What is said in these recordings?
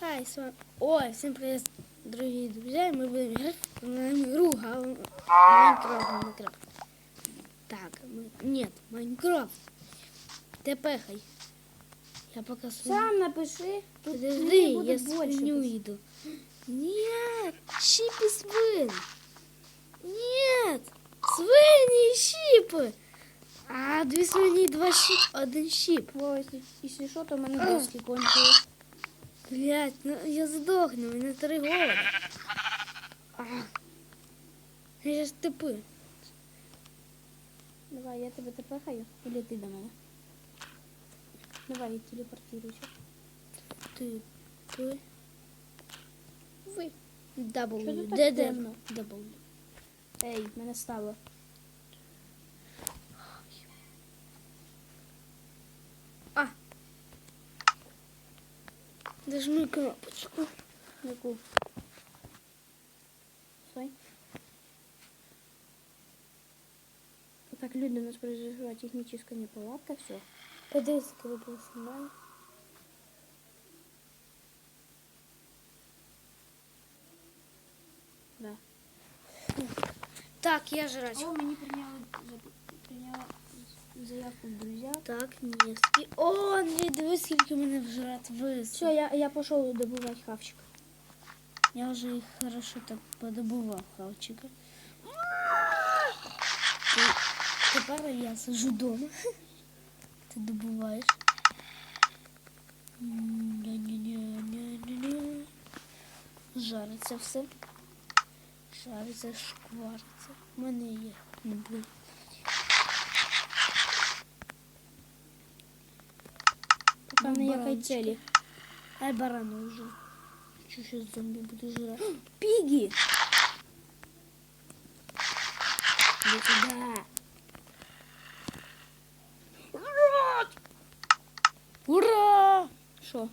Хай, с вами... Ой, всем привет, дорогие друзья. Мы будем играть в игру Гал- Майнкрафт. Майнкрафт. Так, мы... нет, Майнкрафт. ТПхай. Я пока свиню... Сам напиши. Тут Подожди, мне буде я больше свиню писать. иду. Нет, щипи свин. Нет, свині і щіпи. А, дві свині, два щіп, один щіп. Вова, якщо, якщо що, то в мене доски кончили. Блять, ну я здохну, у мене три голови. А. Я ж типи. Давай, я тебе тепехаю. Или ти до мене? Давай, я телепортируюся. Ти пи. Ви. Дабл. Дабл. Ей, мене стало. Дожми кнопочку. Яку? Стой. Так, люди, у нас произошла техническая неполадка, все. Подивись, коли поснимаю. Да. Так, я жрать. О, мені прийняли, заявку в друзья. Так, ні. І... О, Андрій, дивись, скільки мене вжрать вис. Все, я, я пошел добывать хавчик. Я вже їх хорошо так подобував хавчика. Ти- Тепер я сижу вдома. Ти добуваєш. М, ня-ня-ня-ня-ня-ня. Жариться все. Жариться, шквариться. У мене є. Не буде. Пока на якій Баранчики. цілі. Ай, барана вже. Що ще зомбі буде жрати? Пиги! Иди сюда. Ура! Що?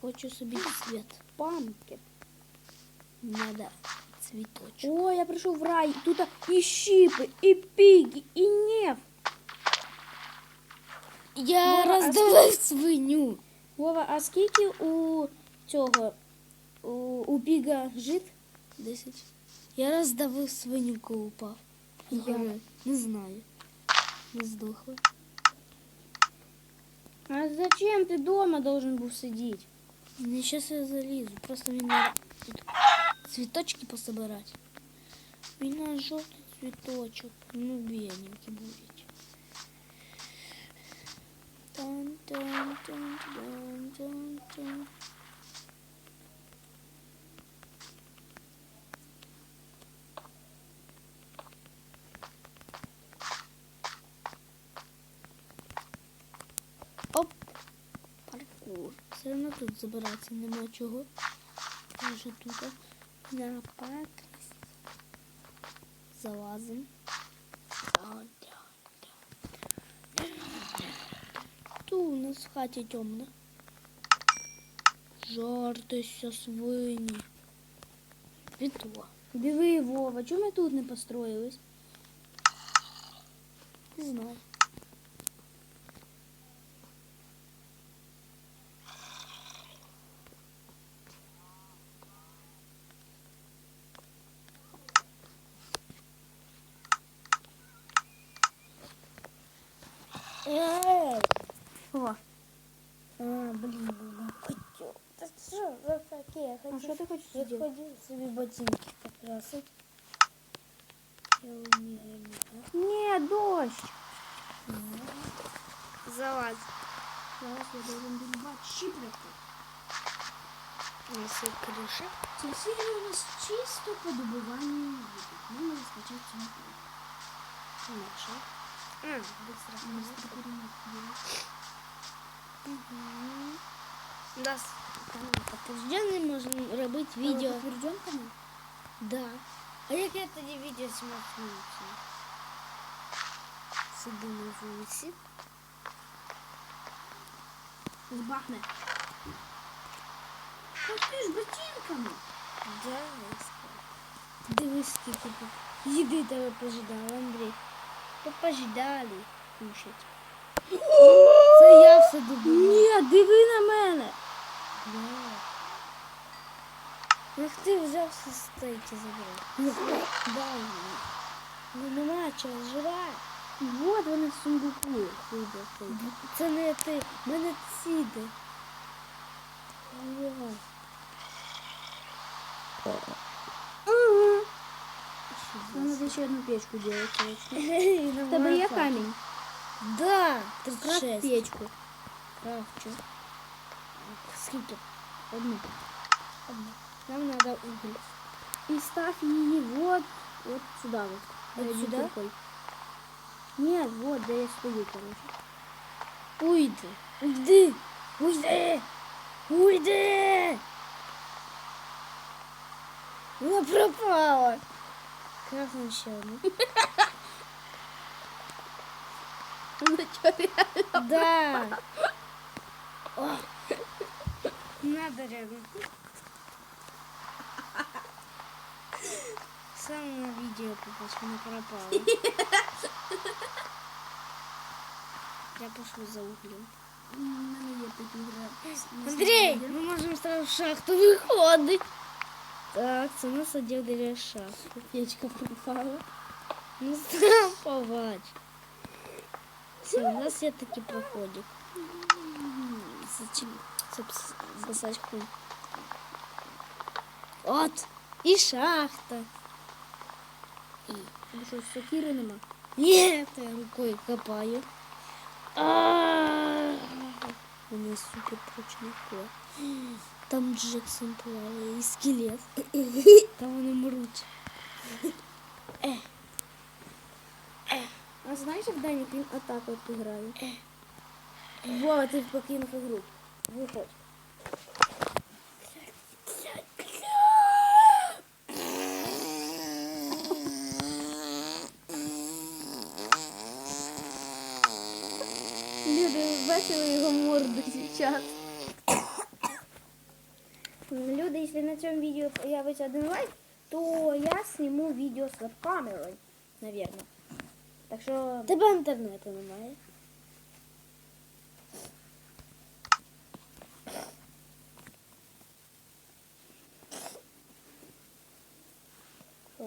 Хочу собі цвет. Памки. Надо цветочек. О, я прийшов в рай. Тут і щіпи, і піги, і неф. Я Вова, а роздавив свиню. Вова, а скільки у цього у, у піга жит? Десять. Я роздавив свиню, коли упав. Я. Не знаю. Не здохла. А зачем ти дома должен був сидіти? Ну, сейчас я залізу. Просто мені надо тут цветочки пособирать. Мені надо жовтий цветочок. Ну, біленький будуть. Оп. Паркур. Все одно тут забиратися нема чого. Вже тут на пакость. Залазим. Тут у нас в хаті темно. Жартися свині. Віто. Диви, Вова, чому ми тут не построїлись? Не знаю. Эй! О, Да что за таке? Я а хочу, що ти хочеш я зробити? хотел себе ботинки покрасить. Я умею, да? Ні, дощ. Залазь. Зараз я должен добувати щіпляку. У нас є криша. Ця серія у нас чисто по добуванню води. Можна скачати цю мапу. Наша. А, быстро. Быстро перемог. Угу. Да, с подтвержденный можна робити відео. Підтверджен канал? Да. А як я тоді відео знімати вулиці? Сиду на вулиці. Збахне. Ах ти ж ботинками. Да, я скажу. Дивись, скільки тут. Їди тебе пожидали, Андрій. То пожидали кушать. Це я все це дивно. Ні, диви на мене. Як ти взяв зі стейки забрав? Дай мені. Ну нема чого жрати. Вот вони в сундуку. Вибрати. Це не ти, в мене ціди. Ага. Ага. Що Нам за надо ще одну печку делать, точно. І В тебе є нема камінь? Да, Крафт 36. печку. Крафчу. Скільки? Одну. Одну. Нам надо уголь. И ставь її вот, вот сюда вот. Вот Перед сюда? рукой. Нет, вот, де я стою, короче. Уйди. Уйди. Уйди. Уйди. Вона пропала. Крафтим ще одну. Ну чё ты? Да. О. Надо рядом. Сам на видео попасть, вона пропала. Я пошел за углем. У мене є тут ігра. Андрей, ми можемо сразу в шахту виходити. Так, це нас одяг для шахти. Печка пропала. Ну сам побач. Все, у нас є такий проходик. Зачем засать хуй? От, і шахта. І... Тому що сокири нема. Ні, то я рукою копаю. А, У нас супер прочний кот. Там Джексон плаває і скелет. Там вони мруть. А знаєш, як Данік він отак от грає? Вова, ти покинув ігру. Виходь. Люди, бачили його морду зараз. Люди, якщо на цьому відео появиться один лайк, то я сниму відео з веб-камерою, наверное. Так що Тебе інтернету немає.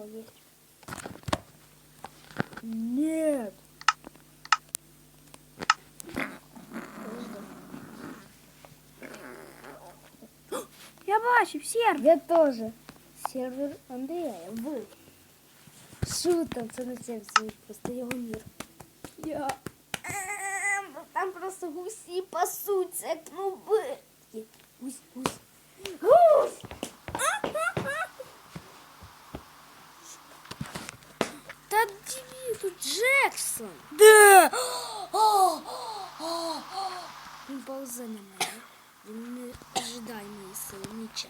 Що, є? Нет. Я бачив сервер. Я тоже. Сервер Андрея. Ви. Що там? Це не сервер, це просто його мір. Я. Там просто гусі пасуться, як труби. Гусь, гусь. Гусь! тут Джексон. Да! Він повзе на мене. Він не ожидає моєї сили ніча.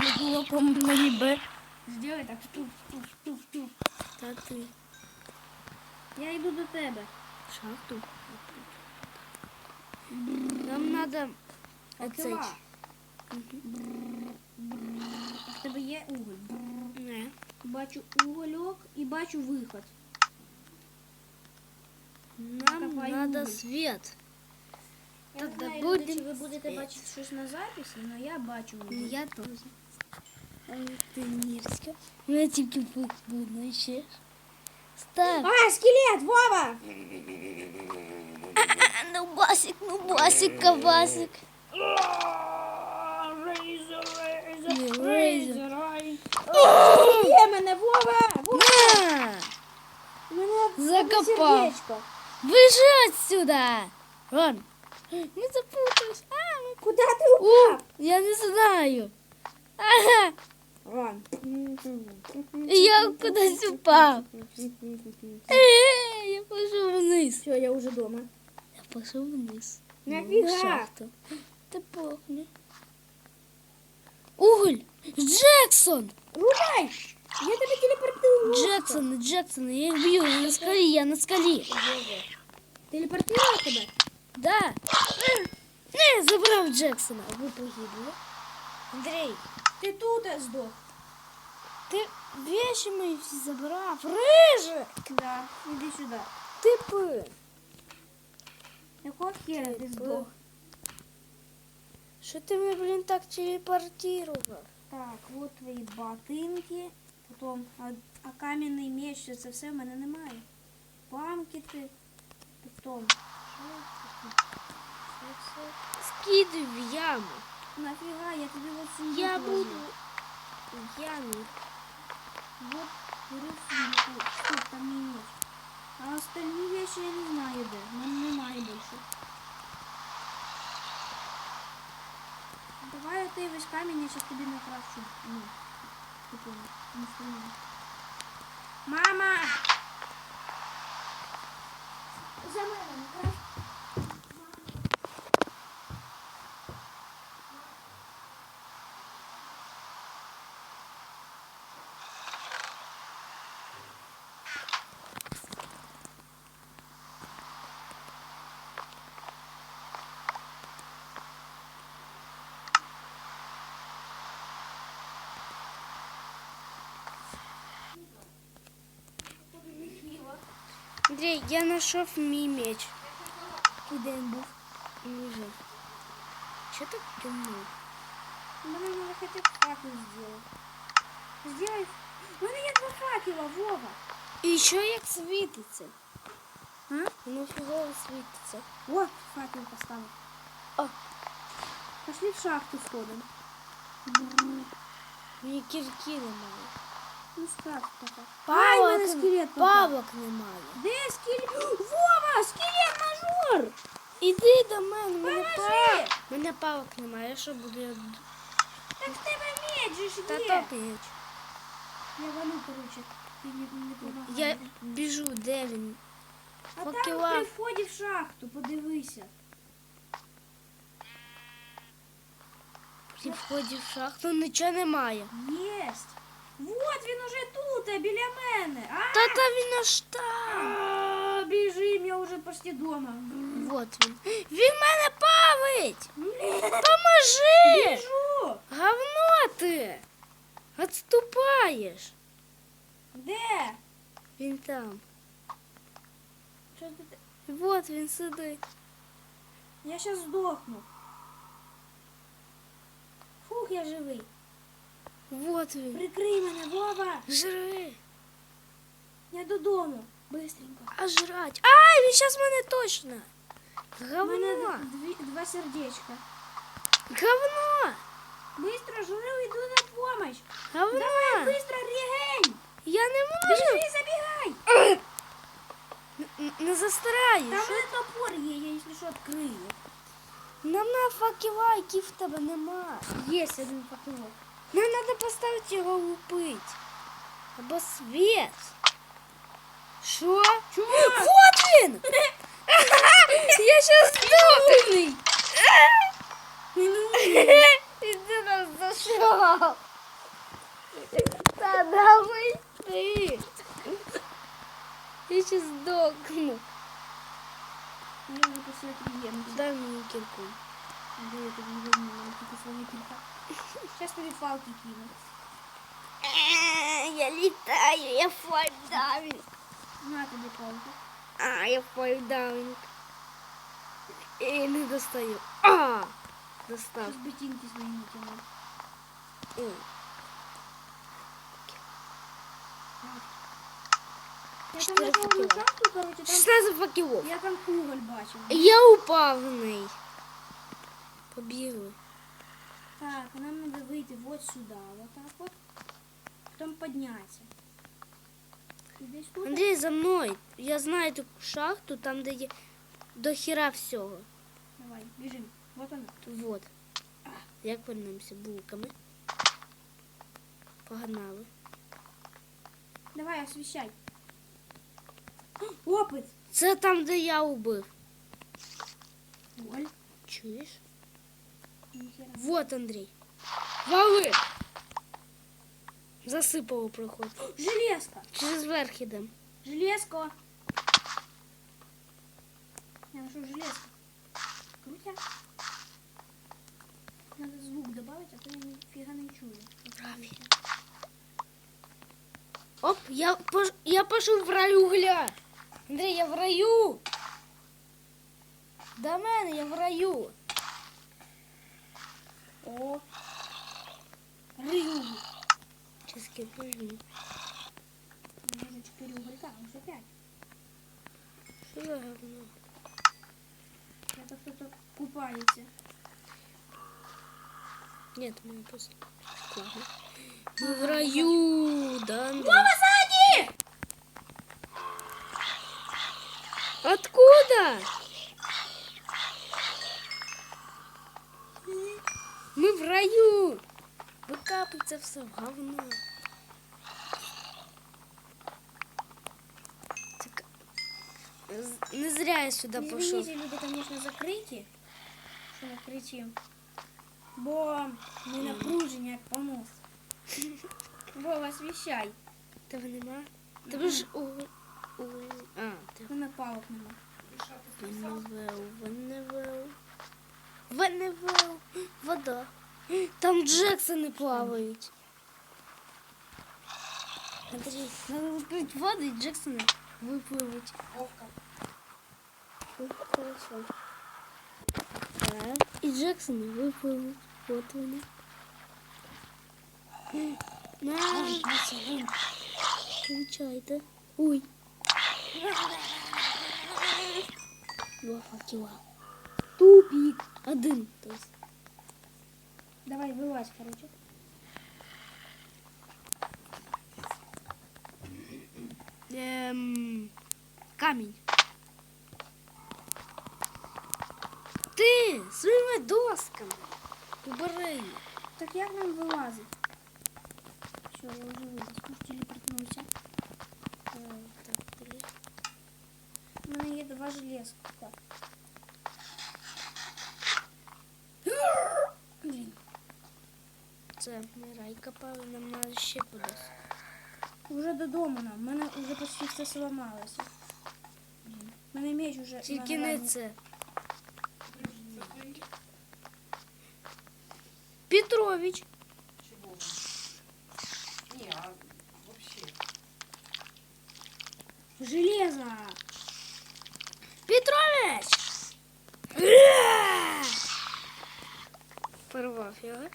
Не було по мені Б. Сделай так, штуф, штуф, штуф, штуф. Та ти Я йду до тебе. шахту. Нам надо оцей. Кила. В тебе є уголь. Не. Бачу угольок і бачу виход. Нам Копай надо уголь. свет. Я Та не да знаю, буде люди, чи ви будете світ. бачити щось на записі, але я бачу уголь. Я тоже. Ой, ти мерзка. Мене тільки пух видно ще. Став. А, скелет, Вова! Ну басик, ну басик, кабасик. Рейзер, Ні, рейзер, рейзер. рейзер. Є мене, Вова! Вова! На! Мене Закопав. сердечко. Бежи отсюда! Рон, не запутаюсь. А, ну, Куда ти упав? я не знаю. Ага, Рон. я кудись упав. Э, я пошел вниз. Все, я уже дома. Я пошел вниз. Ну, в шахту. Ты похни. Уголь! Джексон! Рубай! Я тебе телепортую. Джексон, Джексон, я их бью, я на скале, я на скале. Телепортировал тебя? Да. Не, забрав Джексона. Ви погибли. Андрей, Ти тут здох. ти вещи мої всі забрав. Рижик! Да. Іди сюди. Типи. хера ти здох? Що ти мене, блін, так телепортував? Так, от твої ботинки, потім а, а кам'яний меч, що це все в мене немає. Памкіти, все. Скидуй в яму. Нафіга, я тобі от сундук Я возьму. буду в ямі. Вот, бери сундук. Стоп, там меч. А остальні вещи я не знаю де. Мене немає більше. Давай ти весь камінь, я зараз тобі накрафчу. Ну, типу, інструмент. Мама! За мене накраф. Андрій, я знайшов мій меч. І де він був? Лежав. Що так темно? Мне надо хотя бы факел сделать. Сделай. У меня два факела, Вова. І що як світиться? А? Воно фігово світиться. Вот факел поставил. О. Пошли в шахту сходим. Мені кірки немає. Ну скажешь пока. Ай, у Павок, мене скелет попав. павок немає. Де скелет? Вова, скелет мажор! Іди до мене, мене Поможи! павок. Мене павок немає, я що буду я... Так в тебе меч же ж Та є. то меч. Я валю, короче. Ти не, не помагай. Я біжу, де він? А там факела. при вході в шахту, подивися. При вході в шахту нічого немає. Єсть. Вот він уже тут, а біля мене. А? Та та він аж там. А, Біжим, я вже почти дома. Вот він. Він мене павить! Блін, Поможи! Біжу. Говно ти! Отступаєш. Де? Він там. Що ти? Вот він сидить. Я зараз здохну. Фух, я живий. Вот він. Прикрий мене, Вова. Жри. Я додому. Бистренько. А жрать. Ай, він зараз мене точно. У мене Говно. дві, два сердечка. Говно. Быстро жру, йду на помощь. Говно. Давай, быстро, регень. Я не можу. Біжи, забігай. Н- Не застраю. Там Що? мене топор є, я якщо що відкрию. Нам на факела, які в тебе нема. Є один факелок. Нам треба поставити його лупить. Або світ. Що? Чого? Вот він! Я щас здохну! Іди нас зашов! Та давай ти! Я щас здохну. Я вже після клієнта. Дай мені кірку. Де я тобі візьму, мене тільки своя кілька. Зараз тобі палки кину. Я літаю, я файдавінг. На тобі палку. А, я файдавінг. І не достаю. А! Достав. Зараз ботинки свої натягну. М. Я там Чотири на тому факела. шахту, короче, там... 16 факелов. Я там уголь бачив. Я упав в неї. Побігли. Так, нам надо выйти вот сюда, вот так вот. Потом подняться. Ты здесь тут? Андрій, за мною. Я знаю таку шахту, там, де є до хіра всього. Давай, бежим. Вот она. Вот. Як вернемося булками. Погнали. Давай, освещай. Опыт. Це там, де я убив. Уголь. Чуєш? Вот, Андрій. Вали! Засипало проход. Железка. Через верх ідем. Железка. Я нашел железку. Крутя. Надо звук добавить, а то я нифига не чую. Правильно. Оп, я, пош... я пошел в рай угля. Андрей, я в раю. До мене, я в раю. О. Рю. Чески раю. У меня уже 4 уголька, уже 5. Що за говно? Это кто-то купается. Нет, мы просто складно. Мы в раю, да? Вова, сзади! Откуда? в раю. Викапується все в говно. Це к- з- Не зря я сюди пішов. Извините, люди, конечно, закриті. Що ми кричимо. Бо ми напружені, як понос. Вова, освіщай. Тебе нема? Тебе ж у... у... А, ти У мене палок нема. Веневел, Веневел. Веневел. Вода. Там Джексони плавають. Андрій, надо відкрити воду і Джексони випливуть. Вовка, Ну, Хорошо. Так. І Джексони випливуть. От вони. На, получайте. Ой. Два факела. Тупик. Один. То есть. Давай, вилазь, короче. Эм, камень. Ти своїми досками. Убери. Так як нам вилазить? Це ми рай копали, нам треба ще кудись. Уже додому нам. У мене вже почти все сламалося. Блін. У мене меч уже. Тільки на не грані. це. Петрович. чего? Не, а вообще. Железо! Петрович! Порвав його.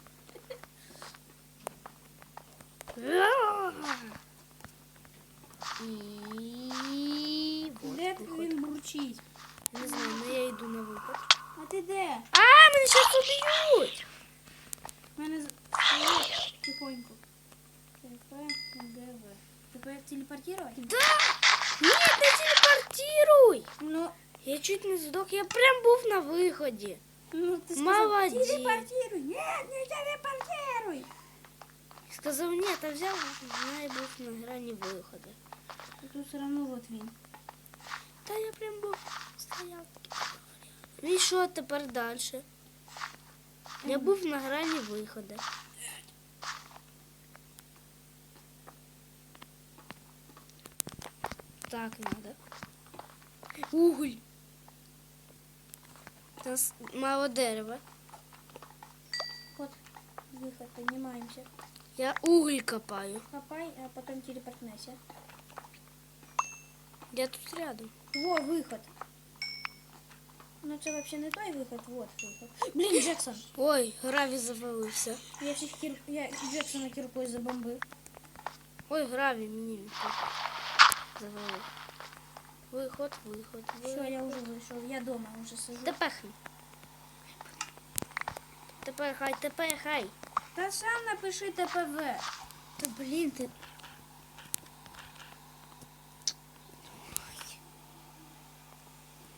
чуть не здох, я прям був на виході. ну ти сказав, Молодець. телепортируй. Нет, не телепортируй. Сказав, ні, та взяв, знає, був на грані виходу. І Тут все одно вот він. Та я прям був стояв. І що тепер далі? Я був на грані виходу. Так надо. Уголь. Та с- мало дерева. Вот, выход, поднимаемся. Я уголь копаю. Хапай, а потом телепортнайся. Я тут рядом. Во, выход. Ну це вообще не той виход, вот виход. Блін, Джексон. Ой, гравій завалився. Я всіх кір... я Джексона кіркою забомбив. Ой, гравій мені тут завалив. Виход, виход, Все, виход. я вже вийшов, я дома вже сижу. Тепер хай. Тепер хай, тепер хай. Та сам напиши ТПВ. Та блін ти.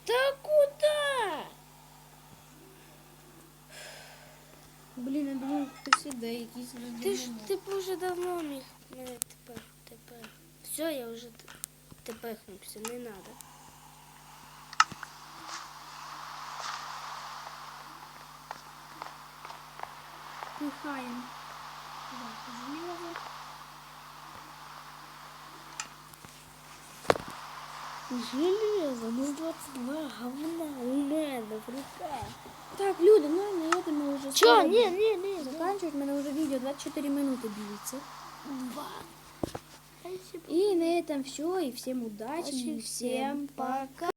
Та куди? Блін, я думав, хтось іде, якийсь Ти ж ти б вже давно міг мене тепер, тепер. Все, я вже т- тепехнувся, не треба. Пихаємо. Так, железо. Железо, ну 22 говна у мене в руках. Так, люди, ну на этом мы уже Чо? скоро Ні, будем ні, ні. заканчивать. У мене уже видео 24 минуты длится. Два. И на этом все. И всем удачи. И всем пока.